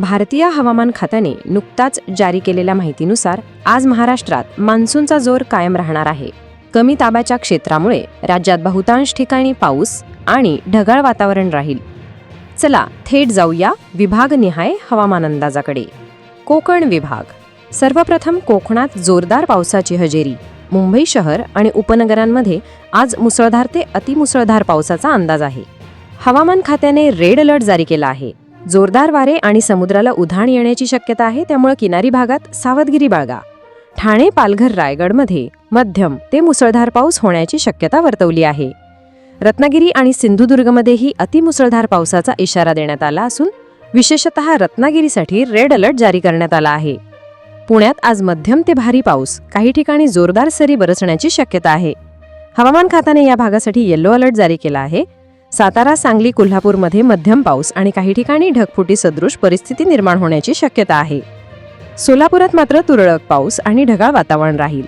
भारतीय हवामान खात्याने नुकताच जारी केलेल्या माहितीनुसार आज महाराष्ट्रात मान्सूनचा जोर कायम राहणार आहे. कमी ताब्याच्या क्षेत्रामुळे राज्यात बहुतांश ठिकाणी पाऊस आणि ढगाळ वातावरण राहील. चला थेट जाऊया विभागनिहाय हवामान अंदाजाकडे. कोकण विभाग. सर्वप्रथम कोकणात जोरदार पावसाची हजेरी. मुंबई शहर आणि उपनगरांमध्ये आज मुसळधार ते अतिमुसळधार पावसाचा अंदाज आहे. हवामान खात्याने रेड अलर्ट जारी केला आहे. जोरदार वारे आणि समुद्राला उधाण येण्याची शक्यता आहे त्यामुळे किनारी भागात सावधगिरी बाळगा. ठाणे पालघर रायगडमध्ये मध्यम ते मुसळधार पाऊस होण्याची शक्यता वर्तवली आहे. रत्नागिरी आणि सिंधुदुर्गमध्येही अतिमुसळधार पावसाचा इशारा देण्यात आला असून विशेषतः रत्नागिरीसाठी रेड अलर्ट जारी करण्यात आला आहे. पुण्यात आज मध्यम ते भारी पाऊस काही ठिकाणी जोरदार सरी बरसण्याची शक्यता आहे. हवामान खात्याने या भागासाठी येलो अलर्ट जारी केला आहे. सातारा सांगली कोल्हापूरमध्ये मध्यम पाऊस आणि काही ठिकाणी ढगफुटी सदृश परिस्थिती निर्माण होण्याची शक्यता आहे. सोलापुरात मात्र तुरळक पाऊस आणि ढगाळ वातावरण राहील.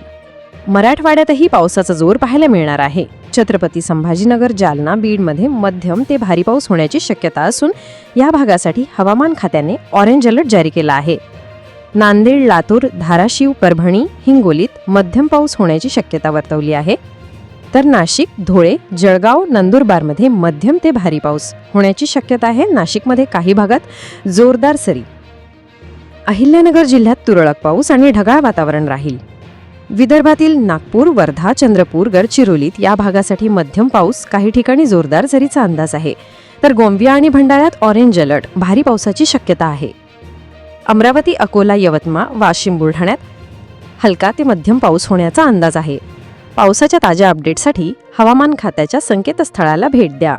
मराठवाड्यातही पावसाचा जोर पाहायला मिळणार आहे. छत्रपती संभाजीनगर जालना बीडमध्ये मध्यम ते भारी पाऊस होण्याची शक्यता असून या भागासाठी हवामान खात्याने ऑरेंज अलर्ट जारी केला आहे. नांदेड लातूर धाराशिव परभणी हिंगोलीत मध्यम पाऊस होण्याची शक्यता वर्तवली आहे. तर नाशिक धुळे जळगाव नंदुरबारमध्ये मध्यम ते भारी पाऊस. होण्याची शक्यता आहे. नाशिकमध्ये काही भागात जोरदार सरी. अहिल्यानगर जिल्ह्यात तुरळक पाऊस आणि ढगाळ वातावरण राहील. विदर्भातील नागपूर वर्धा चंद्रपूर गडचिरोलीत या भागासाठी मध्यम पाऊस काही ठिकाणी जोरदार सरीचा अंदाज आहे. तर गोंदिया आणि भंडाऱ्यात ऑरेंज अलर्ट. भारी पावसाची शक्यता आहे. अमरावती अकोला यवतमाळ वाशिम बुलढाण्यात हलका ते मध्यम पाऊस होण्याचा अंदाज आहे. पावसाच्या ताज्या अपडेटसाठी हवामान खात्याच्या संकेतस्थळाला भेट द्या.